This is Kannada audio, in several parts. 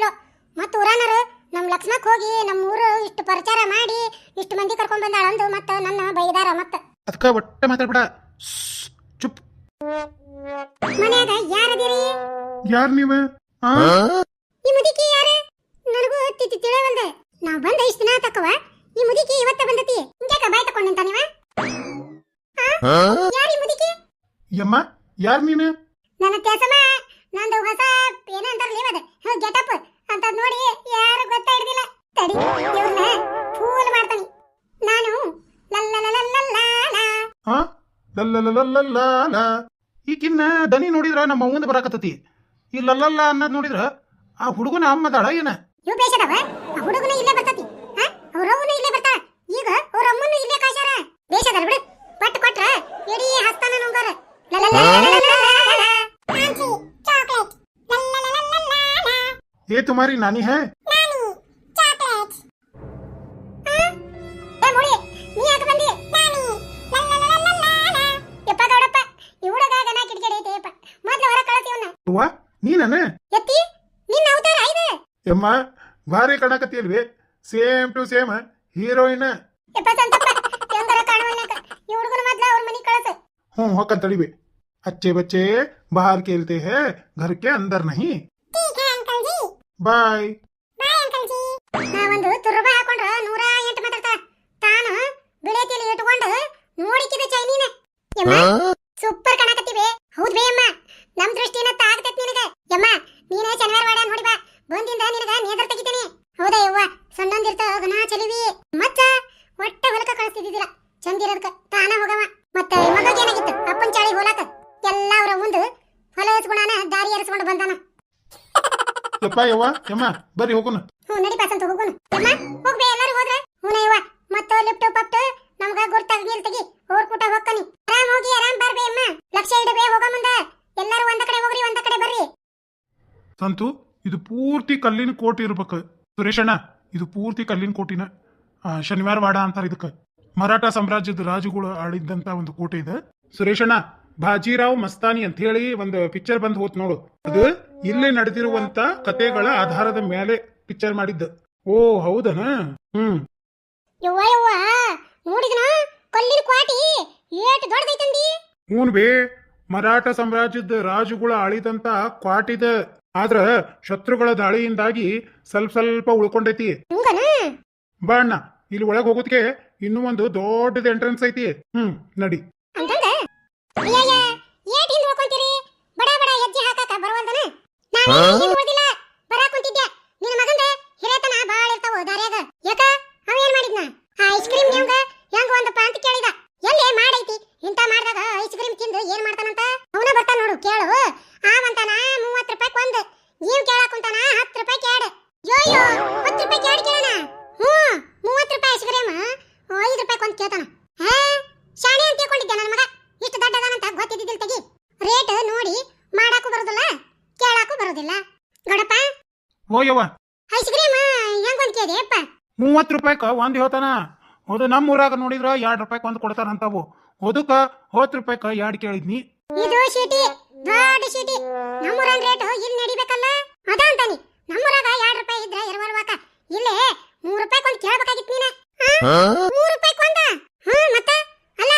ಚಲೋ ಮತ್ತ ಊರಾನರು ನಮ್ಮ ಲಕ್ಷ್ಮಕ್ ಹೋಗಿ ನಮ್ಮ ಊರು ಇಷ್ಟು ಪ್ರಚಾರ ಮಾಡಿ ಇಷ್ಟು ಮಂದಿ ಕರ್ಕೊಂಡ್ ಬಂದಾಳ ಅಂದು ಮತ್ತೆ ನನ್ನ ಬೈದಾರ ಮತ್ತೆ. ಅದಕ್ಕ ಒಟ್ಟೆ ಮಾತಾಡ್ಬಿಡ. ಚುಪ್. ಮನ್ಯಾಗ ಯಾರದಿರಿ ಯಾರ್ ನೀವು? ಆ? ಈ ಮುದುಕಿ ಯಾರು? ನನಗೂ ತಿತಿ ಬಂದೆ ನಾವ್ ಬಂದ ಇಷ್ಟ ದಿನ ತಕ್ಕವ ಈ ಮುದುಕಿ ಇವತ್ತ ಬಂದತಿ. ಹಿಂಗ್ಯಾಕ ಬಾಯ್ ತಕೊಂಡ್ ನಿಂತ ನೀವ? ಯಾರು ಈ ಮುದುಕಿ? ಯಮ್ಮ ಯಾರ್ ನೀನು? ನನ್ನ ತ್ಯಾಸಮ್ಮ ನಂದು ಹೊಸ ಏನ ಅಂತಾರಲ್ಲ ಅದೆ? ಗೆಟಪ್ ಅಂತ ನೋಡಿ ಯಾರು ಗೊತ್ತಾ ಹಿಡ್ದಿಲ್ಲ ತಡಿ ಇವ್ರನ್ನ ಫೂಲ್ ಮಾಡ್ತಾನೆ. ನಾನು ಲಲ್ಲಲಲಲ್ಲಲ್ಲ ಈಗಿನ್ನ ದನಿ ನೋಡಿದ್ರ ನಮ್ಮ ಮುಂದೆ ಬರಾಕತ್ತತಿ. ಈ ಲಲ್ಲಲ್ಲ ಅನ್ನೋದ್ ನೋಡಿದ್ರ ಆ ಹುಡುಗನ ಅಮ್ಮದಾಳ ಏನ? ಯು ಬೇಷದವ? ಆ ಹುಡುಗನ ಇಲ್ಲೇ ಬರ್ತತಿ. ಅವ್ರ ಅವ್ರವ್ವನು ಇಲ್ಲೇ ಬರ್ತಾಳ. ಈಗ ಅವ್ರ ಅಮ್ಮನು ಇಲ್ಲೇ ಕಾಶಾರ ಬೇಷದಲ್ಲ ಬಿಡು. ಪಟ್ ಕೊಟ್ರ ಎಡಿ ಹಸ್ತಾನ ನುಂಗಾರ ಚಾಕ್ಲೇಟ್ ಏ ತುಮಾರಿ ನಾನಿ ಹೇ ಚಾಕ್ಲೇಟ್ ಏ ಮುಳಿ ನೀ ಯಾಕೆ ಬಂದಿ ನಾನಿ ಯಪ್ಪ ಗೌಡಪ್ಪ ಈ ಹುಡುಗ ಗನ ಕಿಡಿಕಿಡಿ ಐತೆ ಯಪ್ಪ ಮೊದ್ಲು ಹೊರ ಕಳತಿವನ್ನ ಅವ್ವ ನೀನನ ಎತ್ತಿ ನಿನ್ನ ಅವತಾರ ಇದು ಯಮ್ಮ ಭಾರಿ ಕಾಣಕತ್ತಿಯಲ್ವಿ ಸೇಮ್ ಟು ಸೇಮ್ ಹೀರೋಯಿನ್ ಯಪ್ಪ ಸಂತಪ್ಪ ಹೆಂಗಾರ ಕಾಣವಲ್ನಾಕ ಈ ಹುಡುಗನ ಮೊದ್ಲು ಅವ್ರ ಮನಿ ಕಳಸ ಹ್ಞೂ ಹೊಕ್ಕಂತ ತಡಿವೆ अच्छे बच्चे बाहर खेलते हैं घर के अंदर नहीं ठीक है अंकल ಬಾಯ್. ಒಂದು ಹಾಕೊಂಡ್ರ ನೂರ ಎಂಟು ತಾನು ಬಿಳೆ ಇಟ್ಕೊಂಡು ನೋಡಿಕಿದ ಚೈನಿನ. ಸೂಪರ್ ಕಾಣಕತ್ತೀವಿ. ಹೌದ್ ಬೇ ಅಮ್ಮ ನಮ್ ದೃಷ್ಟಿನ ತಾಗ್ತೈತ್ ನಿನಗ. ಯಮ್ಮ ನೀನೇ ಶನಿವಾರ ವಾಡ ನೋಡಿ ಬಾ. ಬಂದಿಂದ ನಿನಗ ನೇದರ್ ತೆಗಿತೀನಿ. ಹೌದಾ ಯವ್ವ? ಸಣ್ಣಂದಿರ್ತ ಹೋಗನಾ ಚಲಿವಿ. ಮತ್ತ ಒಟ್ಟ ಹೊಲಕ ಕಳಿಸ್ತಿದ್ದಿಲ್ಲ ಚಂದಿರೋದಕ್ಕ ತಾನ ಹೋಗವ. ಮತ್ತೆ ಯಪ್ಪ ಯವ್ವ ಯಮ್ಮ ಬರ್ರಿ ಹೋಗೋಣ. ಹ್ಞೂ ನಡಿ ಪಾಸಂತ ಹೋಗೋಣ. ಅಮ್ಮ ಹೋಗ್ಬೇ ಎಲ್ಲರೂ ಹೋದ್ರೆ? ಹ್ಞೂ ಇವ ಮತ್ತೆ ಲಿಫ್ಟ್ ಪಪ್ಟ್ ನಮ್ಗ ಗುರ್ತಾಗ ನೀರ್ ತೆಗಿ ಹೋರ್ ಕೂಟ ಹೋಗ್ಕನಿ. ಆರಾಮ್ ಹೋಗಿ ಆರಾಮ್ ಬರ್ಬೇ ಅಮ್ಮ ಲಕ್ಷ ಇಡಬೇ ಹೋಗೋ ಮುಂದೆ. ಎಲ್ಲರೂ ಒಂದ ಕಡೆ ಹೋಗ್ರಿ ಒಂದ ಕಡೆ ಬರ್ರಿ. ಸಂತು ಇದು ಪೂರ್ತಿ ಕಲ್ಲಿನ ಕೋಟೆ ಇರ್ಬೇಕು. ಸುರೇಶಣ್ಣ ಇದು ಪೂರ್ತಿ ಕಲ್ಲಿನ ಕೋಟಿನ ಶನಿವಾರ ವಾಡ ಅಂತಾರೆ ಇದಕ್ಕೆ. ಮರಾಠ ಸಾಮ್ರಾಜ್ಯದ ರಾಜುಗಳು ಆಳಿದ್ದಂತ ಒಂದು ಕೋಟೆ ಇದೆ. ಸುರೇಶಣ್ಣ ಬಾಜಿರಾವ್ ಮಸ್ತಾನಿ ಅಂತ ಹೇಳಿ ಒಂದು ಪಿಕ್ಚರ್ ಬಂದ್ ಹೋತ್ ನೋಡು. ಅದು ಇಲ್ಲಿ ನಡೆದಿರುವಂತ ಕತೆಗಳ ಆಧಾರದ ಮೇಲೆ ಪಿಕ್ಚರ್ ಮಾಡಿದ್ದು. ಓ ಹೌದನ? ಹ್ಮ್. ಯವ್ವ ಯವ್ವ ನೋಡಿದ್ನ? ಕಲ್ಲಿನ ಕ್ವಾಟಿ ಏಟ್ ದೊಡ್ಡದೈತಂದಿ? ಹೂನ್ ಬೇ ಮರಾಠ ಸಾಮ್ರಾಜ್ಯದ ರಾಜುಗಳ ಆಳಿದಂತ ಕ್ವಾಟಿದ. ಆದ್ರ ಶತ್ರುಗಳ ದಾಳಿಯಿಂದಾಗಿ ಸ್ವಲ್ಪ ಸ್ವಲ್ಪ ಉಳ್ಕೊಂಡೈತಿ. ಬಣ್ಣ ಬಾ ಅಣ್ಣ ಇಲ್ಲಿ ಒಳಗ್ ಹೋಗೋದಕ್ಕೆ ಇನ್ನೂ ಒಂದು ದೊಡ್ಡದ ಎಂಟ್ರೆನ್ಸ್ ಐತಿ. ಹ್ಮ್ ನಡಿ. ಅಯ್ಯಯ್ಯ ಏಟ್ ಹಿಂದ್ ಹೋಗ್ಕೊಂತೀರಿ ಬಡ ಬಡ ಹೆಜ್ಜೆ ಹಾಕಾಕ ಬರವಲ್ದನ ನಾನು ಹಿಂದ್ ಉಳ್ದಿಲ್ಲ ಬರಾಕ್ ಕುಂತಿದ್ದೆ. ನಿನ್ನ ಮಗಂದ ಹಿರೇತನ ಬಾಳ ಇರ್ತಾವ ದಾರ್ಯಾಗ? ಯಾಕ? ಅವ ಏನ್ ಮಾಡಿದ್ನ? ಆ ಐಸ್ ಕ್ರೀಮ್ ನಿಮ್ಗ ಹೆಂಗ ಒಂದು ಪಾಂತ ಕೇಳಿದ ಎಲ್ಲೇ ಮಾಡೈತಿ ಇಂತ ಮಾಡ್ದಾಗ ಐಸ್ ಕ್ರೀಮ್ ತಿಂದು ಏನ್ ಮಾಡ್ತಾನಂತ ಅವನ ಬರ್ತಾನ ನೋಡು ಕೇಳು ಆವಂತಾನ ಮೂವತ್ ರೂಪಾಯಿ ಒಂದ್ ನೀವ್ ಕೇಳಾಕ್ ಕುಂತಾನ ಹತ್ತು ರೂಪಾಯಿ ಕೇಳ ಯೋಯೋ ಹತ್ತು ರೂಪಾಯಿ ಕೇಳಿ ಕೇಳಣ ಹ್ಞೂ ಮೂವತ್ ರೂಪಾಯಿ ಐಸ್ ಕ್ರೀಮ್ ಐದು ರೂಪಾಯಿ ಒಂದ್ ಕೇಳ್ತಾನ ಹಾ ಶಾಣೆ ಅಂತ ತಿಳ್ಕೊಂಡಿದ್ದೆ ನನ್ನ ಮಗ ಇಷ್ಟು ದೊಡ್ಡದಾನಂತ ಗೊತ್ತಿದ್ದಿದ್ದಿಲ್ಲ ತೆಗಿ ರೇಟ್ ನೋಡಿ ಮಾಡಾಕು ಬರೋದಿಲ್ಲ ಕೇಳಾಕು ಬರೋದಿಲ್ಲ ಗೌಡಪ್ಪ ಓ ಯವ್ವ ಐಸ್ ಕ್ರೀಮ್ ಹೆಂಗ್ ಒಂದ್ ಕೇಳಿ ಅಪ್ಪ ಮೂವತ್ತು ರೂಪಾಯಿಕ ಒಂದು ಹೇಳ್ತಾನ. ಅದು ನಮ್ಮ ಊರಾಗ ನೋಡಿದ್ರ ಎರಡು ರೂಪಾಯಿಕ್ ಕೊಡ್ತಾರ ಕೊಡ್ತಾರಂತಾವು. ಅದಕ್ಕ ಹತ್ತು ರೂಪಾಯಿಕ ಎರಡು ಕೇಳಿದ್ನಿ. ಇದು ಸಿಟಿ ದೊಡ್ಡ ಸಿಟಿ ನಮ್ಮೂರನ್ ರೇಟ್ ಇಲ್ಲಿ ನಡಿಬೇಕಲ್ಲ? ಅದ ಅಂತಾನಿ. ನಮ್ಮೂರಾಗ ಎರಡು ರೂಪಾಯಿ ಇದ್ರೆ ಇರವಲ್ವಾಕ. ಇಲ್ಲೇ ಮೂರು ರೂಪಾಯಿ ಒಂದ್ ಕೇಳಬೇಕಾಗಿತ್ತು ನೀನ ಆ? ಮೂರ್ ರೂಪಾಯಿ ಒಂದ ಹ್ಮ್ ಮತ್ತ ಅಲ್ಲ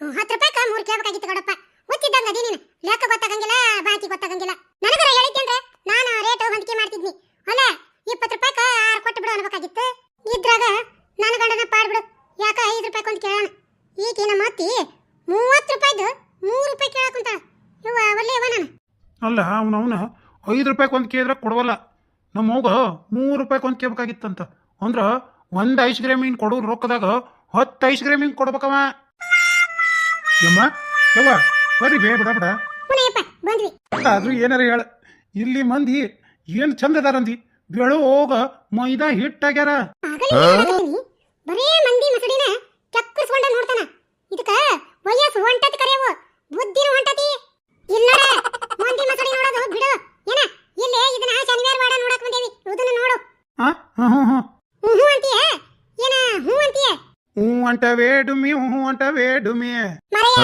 ಹತ್ತು ರೂಪಾಯಿಕ ಮೂರ್ ಕೇಳ್ಬೇಕಾಗಿತ್ತು ಗೌಡಪ್ಪ ಗೊತ್ತಿದ್ದಂಗ ಅದಿ ನೀನು ಲೆಕ್ಕ ಗೊತ್ತಾಗಂಗಿಲ್ಲ ಬಾಕಿ ಗೊತ್ತಾಗಂಗಿಲ್ಲ ನನಗರ ಹೇಳಿದ್ದೆ ನಾನು ರೇಟ್ ಹೊಂದಿಕೆ ಮಾಡ್ತಿದ್ನಿ ಅಲ್ಲ ಇಪ್ಪತ್ತು ರೂಪಾಯಿಕ ಆರು ಕೊಟ್ಟು ಬಿಡು ಅನ್ಬೇಕಾಗಿತ್ತು ಇದ್ರಾಗ ನನ್ನ ಗಂಡನ ಪಾಡ್ಬಿಡು ಯಾಕ ಐದು ರೂಪಾಯಿ ಒಂದ್ ಕೇಳೋಣ ಈಕಿನ ಮಾತಿ ಮೂವತ್ತು ರೂಪಾಯಿದು ಮೂರು ರೂಪಾಯಿ ಕೇಳಕ್ಕಂತ ಇವ ಒಳ್ಳೆ ಇವ ನಾನು. ಅಲ್ಲ ಅವನು ಅವನು ಐದು ರೂಪಾಯಿಗೆ ಒಂದು ಕೇಳಿದ್ರೆ ಕೊಡವಲ್ಲ. ನಮ್ಮ ಹೋಗ ಮೂರು ರೂಪಾಯಿಗೆ ಒಂದು ಕೇಳ್ಬೇಕಾಗಿತ್ತಂತ. ಅಂದ್ರೆ ಒಂದು ಐಸ್ ಕ್ರೀಮಿನ್ ಕೊಡೋ ರೊಕ್ಕದಾಗ ಹತ್ತು ಐಸ್ ಕ್ರೀಮಿನ್ ಕೊಡ್ಬೇಕವ ಯಮ್ಮ ಯವ್ವ ಬರ್ರಿ ಬೇ ಬಿಡ ಬಿಡ. ಆದ್ರೂ ಏನಾರ ಹೇಳ. ಇಲ್ಲಿ ಮಂದಿ ಏನು ಚಂದ ಅದಾರಂದಿ ಬೆಳು ಹೋಗ ಮೈದಾ ಹಿಟ್ಟಾಗ್ಯಾರ. ಬರೇ ಮಂದಿ ನೋಡ್ತಾನ ಇದಕ್ಕ ವಯಸ್ಸು ಹೊಂಟತಿ ಕರೆಯವು ಬುದ್ಧಿನ ಹೊಂಟತಿ. ಇಲ್ಲರ ಮಂದಿ ಮಸಡಿ ನೋಡೋದು ಬಿಡು. ಏನ ಇಲ್ಲಿ ಇದನ್ನ ಶನಿವಾರ ವಾಡ ನೋಡಕ್ ಬಂದೇವಿ. ಇದನ್ನ ನೋಡು. ಆ ಹ್ಞೂ ಅಂತೀಯ? ಏನ ಹ್ಞೂ ಅಂತೀಯ? ಹ್ಞೂ ಅಂಟವೇ ಡುಮಿ ಹ್ಞೂ ಅಂಟವೇ ಡುಮಿ ಮರೆಯ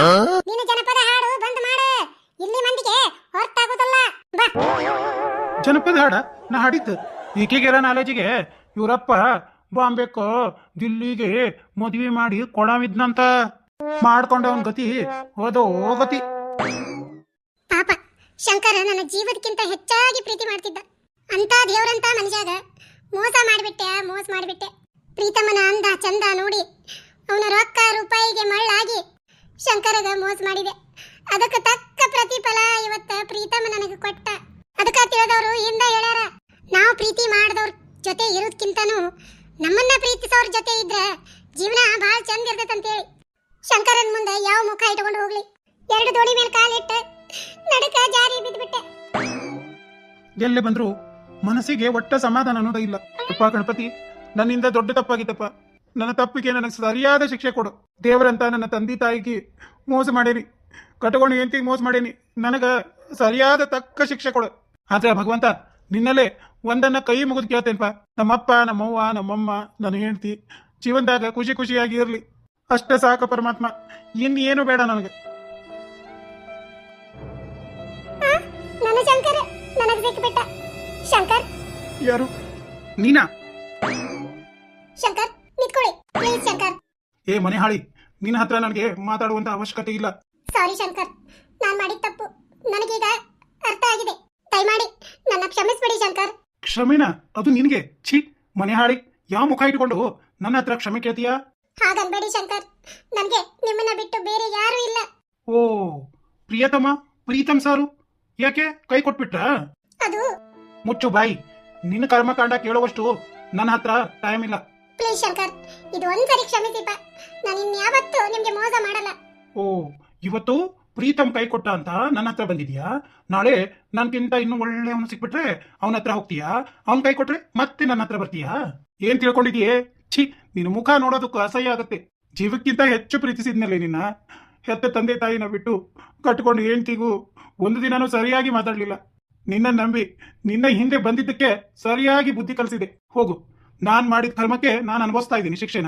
ನಿನ್ನ ಜನಪದ ಹಾಡು ಬಂದ್ ಮಾಡು. ಇಲ್ಲಿ ಮಂದಿಗೆ ಹೊರತಾಗೋದಲ್ಲ ಬಾ. ಜನಪದ ಹಾಡ? ನಾ ಹಾಡಿದ್ದು. ಈಕಿಗಿರೋ ನಾಲೆಜಿಗೆ ಇವರಪ್ಪ ಬಾಂಬೆಕ್ಕೋ ದಿಲ್ಲಿಗೆ ಮದುವೆ ಮಾಡಿ ಕೊಡವಿದ್ನಂತ ಮಾಡ್ಕೊಂಡ ಗತಿ, ಹೋದೋ ಗತಿ ಪಾಪ, ಶಂಕರ ನನ್ನ ಜೀವದಕ್ಕಿಂತ ಹೆಚ್ಚಾಗಿ ಪ್ರೀತಿ ಮಾಡ್ತಿದ್ದ. ಅಂತ ದೇವರಂತ ಮನುಷ್ಯಾಗ ಮೋಸ ಮಾಡಿಬಿಟ್ಟೆ ಮೋಸ ಮಾಡಿಬಿಟ್ಟೆ. ಪ್ರೀತಮ್ಮನ ಅಂದ, ಚಂದ ನೋಡಿ, ಅವನ ರೊಕ್ಕ ರೂಪಾಯಿಗೆ ಮಳ್ಳಾಗಿ ಶಂಕರಗ ಮೋಸ ಮಾಡಿದೆ. ಅದಕ್ಕೆ ತಕ್ಕ ಪ್ರತಿಫಲ ಇವತ್ತ ಪ್ರೀತಮ್ಮ ನನಗೆ ಕೊಟ್ಟ. ಅದಕ್ಕ ತಿಳಿದವರು ಇಂದ ಹೇಳ್ಯಾರ, ನಾವು ಪ್ರೀತಿ ಮಾಡಿದವ್ರ ಜೊತೆ ಇರೋದ್ಕಿಂತನೂ ನಮ್ಮನ್ನ ಪ್ರೀತಿಸೋರ್ ಜೊತೆ ಇದ್ರೆ ಜೀವನ ಬಹಳ ಚಂದ ಇರ್ತೈತಂತೇಳಿ. ಶಂಕರನ್ ಮುಂದೆ ಯಾವ ಮುಖ ಇಟ್ಕೊಂಡು ಹೋಗ್ಲಿ. ಎರಡು ದೋಣಿ ಮೇಲೆ ಕಾಲಿಟ್ಟ ನಡಕ ಜಾರಿ ಬಿದ್ಬಿಟ್ಟೆ. ಎಲ್ಲಿ ಬಂದ್ರು ಮನಸ್ಸಿಗೆ ಒಟ್ಟ ಸಮಾಧಾನ ಅನ್ನೋದೇ ಇಲ್ಲ. ಅಪ್ಪ ಗಣಪತಿ, ನನ್ನಿಂದ ದೊಡ್ಡ ತಪ್ಪಾಗಿತ್ತಪ್ಪ. ನನ್ನ ತಪ್ಪಿಗೆ ನನಗೆ ಸರಿಯಾದ ಶಿಕ್ಷೆ ಕೊಡು. ದೇವರಂತ ನನ್ನ ತಂದೆ ತಾಯಿಗೆ ಮೋಸ ಮಾಡೇನಿ. ಕಟ್ಕೊಂಡು ಹೆಂಡತಿಗೆ ಮೋಸ ಮಾಡೇನಿ. ನನಗೆ ಸರಿಯಾದ ತಕ್ಕ ಶಿಕ್ಷೆ ಕೊಡು. ಆದ್ರೆ ಭಗವಂತ, ನಿನ್ನಲ್ಲೇ ಒಂದನ್ನ ಕೈ ಮುಗಿದು ಕೇಳ್ತೇನಪ್ಪ. ನಮ್ಮಪ್ಪ, ನಮ್ಮವ್ವ, ನಮ್ಮಮ್ಮ, ನನ್ನ ಹೆಂಡತಿ, ಜೀವನದಾಗ ಖುಷಿ ಖುಷಿಯಾಗಿ ಇರ್ಲಿ. ಅಷ್ಟೇ ಸಾಕು ಪರಮಾತ್ಮ. ಇನ್ನೇನು ಬೇಡ ನನಗೆ. ನನ್ನ ಶಂಕರ ನನಗೆ ಸಿಕ್ಕಿಬಿಟ್ಟ. ಶಂಕರ್? ಯಾರು? ನೀನಾ? ಶಂಕರ್ ನಿಂತ್ಕೊಳ್ಳಿ. ಪ್ಲೀಸ್ ಶಂಕರ್. ಏ ಮನೆ ಹಾಳಿ ನಿನ್ನ ಹತ್ರ ನನಗೆ ಮಾತಾಡುವಂತ ಅವಶ್ಯಕತೆ ಇಲ್ಲ. ಸಾರಿ ಶಂಕರ್. ನಾನು ಮಾಡಿದ ತಪ್ಪು. ನನಗೀಗ ಅರ್ಥ ಆಗಿದೆ. ದಯಮಾಡಿ ನನ್ನ ಕ್ಷಮಿಸ್ಬಿಡಿ ಶಂಕರ್. ಕ್ಷಮೆನಾ? ಅದು ನಿನಗೆ? ಛೀ ಮನೆ ಹಾಳಿ ಯಾವ ಮುಖ ಇಟ್ಕೊಂಡು ನನ್ನ ಹತ್ರ ಕ್ಷಮೆ ಕೇಳ್ತೀಯಾ? ಹಾಗನ್ಬೇಡಿ ಶಂಕರ್. ನನಗೆ ನಿಮ್ಮನ್ನ ಬಿಟ್ಟು ಬೇರೆ ಯಾರು ಇಲ್ಲ. ಓ ಪ್ರಿಯತಮ ಪ್ರೀತಮ್ ಸಾರು. ಯಾಕೆ ಕೈ ಕೊಟ್ಬಿಟ್ರ? ಅದು. ಮುಚ್ಚು ಬಾಯಿ. ನಿನ್ನ ಕರ್ಮಕಾಂಡ ಕೇಳುವಷ್ಟು ನನ್ನ ಹತ್ರ ಟೈಮ್ ಇಲ್ಲ. ಪ್ಲೀಸ್ ಶಂಕರ್ ಇದು ಒಂದ್ಸರಿ ಕ್ಷಮಿಸಿಪ್ಪ ನಾನು ಇನ್ಯಾವತ್ತೂ ನಿಮ್ಗೆ ಮೋಸ ಮಾಡಲ್ಲ. ಓ ಇವತ್ತು ಪ್ರೀತಮ್ ಕೈ ಕೊಟ್ಟ ಅಂತ ನನ್ನ ಹತ್ರ ಬಂದಿದ್ಯಾ? ನಾಳೆ ನನ್ಗಿಂತ ಇನ್ನು ಒಳ್ಳೆಯವನು ಸಿಕ್ಬಿಟ್ರೆ ಅವನ ಹತ್ರ ಹೋಗ್ತೀಯಾ? ಅವನ್ ಕೈ ಕೊಟ್ರೆ ಮತ್ತೆ ನನ್ನ ಹತ್ರ ಬರ್ತೀಯಾ? ಏನ್ ತಿಳ್ಕೊಂಡಿದ್ಯೇ ಛೀ ನಿನ್ನ ಮುಖ ನೋಡೋದಕ್ಕೂ ಅಸಹ್ಯ ಆಗತ್ತೆ. ಜೀವಕ್ಕಿಂತ ಹೆಚ್ಚು ಪ್ರೀತಿಸಿದ್ನಲ್ಲೇ ನಿನ್ನ? ಹೆತ್ತ ತಂದೆ ತಾಯಿನ ಬಿಟ್ಟು ಕಟ್ಕೊಂಡು ಹೆಂಡ್ತಿಗೂ ಒಂದು ದಿನನೂ ಸರಿಯಾಗಿ ಮಾತಾಡ್ಲಿಲ್ಲ. ನಿನ್ನ ನಂಬಿ ನಿನ್ನ ಹಿಂದೆ ಬಂದಿದ್ದಕ್ಕೆ ಸರಿಯಾಗಿ ಬುದ್ಧಿ ಕಲಿಸಿದೆ. ಹೋಗು ನಾನ್ ಮಾಡಿದ ಕರ್ಮಕ್ಕೆ ನಾನು ಅನುಭವಿಸ್ತಾ ಇದ್ದೀನಿ ಶಿಕ್ಷೆನ.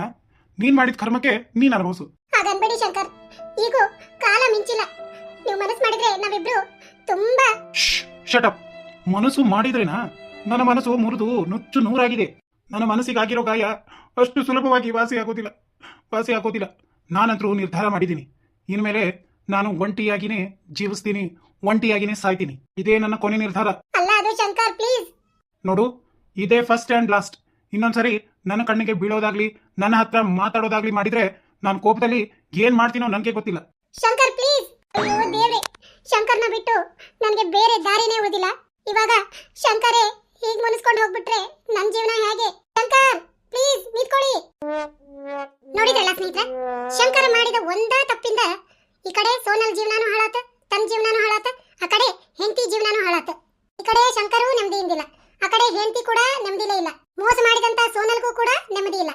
ನೀನ್ ಮಾಡಿದ ಕರ್ಮಕ್ಕೆ ನೀನ್ ಅನುಭವಿಸು. ಹಾಗನ್ಬೇಡಿ ಶಂಕರ್ ಈಗ ಕಾಲ ಮಿಂಚಿಲ್ಲ. ನೀವು ಮನಸ್ಸು ಮಾಡಿದ್ರೆ ನಾವಿಬ್ರು ತುಂಬಾ ಶಟಪ್ ಮನಸ್ಸು ಮಾಡಿದ್ರೇನಾ? ನನ್ನ ಮನಸ್ಸು ಮುರಿದು ನುಚ್ಚು ನೂರಾಗಿದೆ. ನನ್ನ ಮನಸ್ಸಿಗಾಗಿರೋ ಗಾಯ ಅಷ್ಟು ಸುಲಭವಾಗಿ ವಾಸಿ ಆಗೋದಿಲ್ಲ. ವಾಸಿ ಆಗೋದಿಲ್ಲ. ನಾನಂತರೂ ನಿರ್ಧಾರ ಮಾಡಿದ್ದೀನಿ. ಇನ್ಮೇಲೆ ನಾನು ಒಂಟಿಯಾಗಿನೇ ಜೀವಿಸ್ತೀನಿ ಒಂಟಿಯಾಗಿನೇ ಸಾಯ್ತೀನಿ. ಇದೇ ನನ್ನ ಕೊನೆ ನಿರ್ಧಾರ. ಅಲ್ಲ ಅದು ಶಂಕರ್ ಪ್ಲೀಸ್. ನೋಡು ಇದೇ ಫಸ್ಟ್ ಆ್ಯಂಡ್ ಲಾಸ್ಟ್. ಇನ್ನೊಂದ್ಸರಿ ನನ್ನ ಕಣ್ಣಿಗೆ ಬೀಳೋದಾಗ್ಲಿ ನನ್ನ ಹತ್ರ ಮಾತಾಡೋದಾಗ್ಲಿ ಮಾಡಿದ್ರೆ ನಾನು ಕೋಪದಲ್ಲಿ ಏನ್ ಮಾಡ್ತೀನೋ ನನಗೆ ಗೊತ್ತಿಲ್ಲ. ಶಂಕರ್ ಪ್ಲೀಸ್. ದೇವ್ರೆ. ಶಂಕರ್ನ ಬಿಟ್ಟು ನನಗೆ ಬೇರೆ ದಾರಿನೇ ಉಳಿದಿಲ್ಲ. ಇವಾಗ ಶಂಕರೇ ಹೀಗ್ ಮುನಿಸ್ಕೊಂಡು ಹೋಗ್ಬಿಟ್ರೆ ನನ್ ಜೀವನ ಹೇಗೆ? ಶಂಕರ್ ಪ್ಲೀಸ್ ನಿಂತ್ಕೊಳ್ಳಿ. ನೋಡಿದ್ರಲ್ಲ ಸ್ನೇಹಿತರೆ, ಶಂಕರ ಮಾಡಿದ ಒಂದಾ ತಪ್ಪಿಂದ ಈ ಕಡೆ ಸೋನಲ್ ಜೀವನಾನು ಹಾಳಾತ ತನ್ನ ಜೀವನಾನು ಹಾಳಾತ, ಆ ಕಡೆ ಹೆಂಡತಿ ಜೀವನಾನು ಹಾಳಾತ. ಈ ಕಡೆ ಶಂಕರು ನೆಮ್ಮದಿಯಿಂದಿಲ್ಲ ಆ ಕಡೆ ಹೆಂಡತಿ ಕೂಡ ನೆಮ್ಮದಿಲೇ ಇಲ್ಲ. ಮೋಸ ಮಾಡಿದಂತ ಸೋನಲ್ಗೂ ಕೂಡ ನೆಮ್ಮದಿ ಇಲ್ಲ.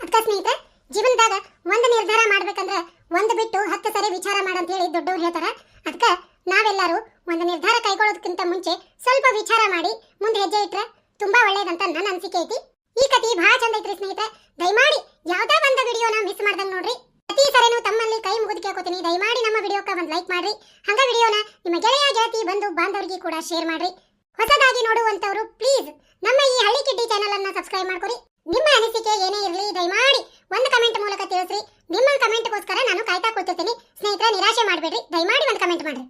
ಅದಕ್ಕ ಸ್ನೇಹಿತರೆ, ಜೀವನದಾಗ ಒಂದು ನಿರ್ಧಾರ ಮಾಡ್ಬೇಕಂದ್ರ ಒಂದು ಬಿಟ್ಟು ಹತ್ತು ಸರಿ ವಿಚಾರ ಮಾಡಂತ ಹೇಳಿ ದೊಡ್ಡವ್ರು ಹೇಳ್ತಾರ. ಅದಕ್ಕ ನಾವೆಲ್ಲರೂ ಒಂದು ನಿರ್ಧಾರ ಕೈಗೊಳ್ಳೋದಕ್ಕಿಂತ ಮುಂಚೆ ಸ್ವಲ್ಪ ವಿಚಾರ ಮಾಡಿ ಮುಂದೆ ಹೆಜ್ಜೆ ಇಟ್ರೆ ತುಂಬಾ ಒಳ್ಳೇದಂತ ನನ್ನ ಅನಿಸಿಕೆ ಐತಿ. ಈ ಕತಿ ಬಹಳ ಚಂದ ಐತ್ರಿ ಸ್ನೇಹಿತರೆ. ದಯಮಾಡಿ ಯಾವ್ದೇ ಒಂದು ವಿಡಿಯೋನ ಮಿಸ್ ಮಾಡ್ದಂಗ್ ನೋಡ್ರಿ. ಪ್ರತಿ ಸರಿನೂ ತಮ್ಮಲ್ಲಿ ಕೈ ಮುಗಿದು ಕೇಳ್ಕೊತೀನಿ. ದಯಮಾಡಿ ನಮ್ಮ ವಿಡಿಯೋಕ ಒಂದು ಲೈಕ್ ಮಾಡ್ರಿ. ಹಂಗ ವಿಡಿಯೋನ ನಿಮ್ಮ ಗೆಳೆಯ ಗೆಳತಿ ಬಂದು ಬಾಂಧವರಿಗೆ ಕೂಡ ಶೇರ್ ಮಾಡ್ರಿ. ಹೊಸದಾಗಿ ನೋಡುವಂತವರು ಪ್ಲೀಸ್ ನಮ್ಮ ಈ ಹಳ್ಳಿ ಕಿಡ್ಡಿ ಚಾನೆಲ್ ಅನ್ನ ಸಬ್ಸ್ಕ್ರೈಬ್ ಮಾಡ್ಕೊರಿ. ನಿಮ್ಮ ಅನಿಸಿಕೆ ಏನೇ ಇರಲಿ, ದಯಮಾಡಿ ಒಂದು ಕಮೆಂಟ್ ಮೂಲಕ ತಿಳಿಸ್ರಿ. ನಿಮ್ಮ ಕಮೆಂಟ್ಗೋಸ್ಕರ ನಾನು ಕಾಯ್ತಾ ಕೂತಿರ್ತೀನಿ. ಸ್ನೇಹಿತರೆ, ನಿರಾಶೆ ಮಾಡಬೇಡ್ರಿ. ದಯಮಾಡಿ ಒಂದು ಕಮೆಂಟ್ ಮಾಡ್ರಿ.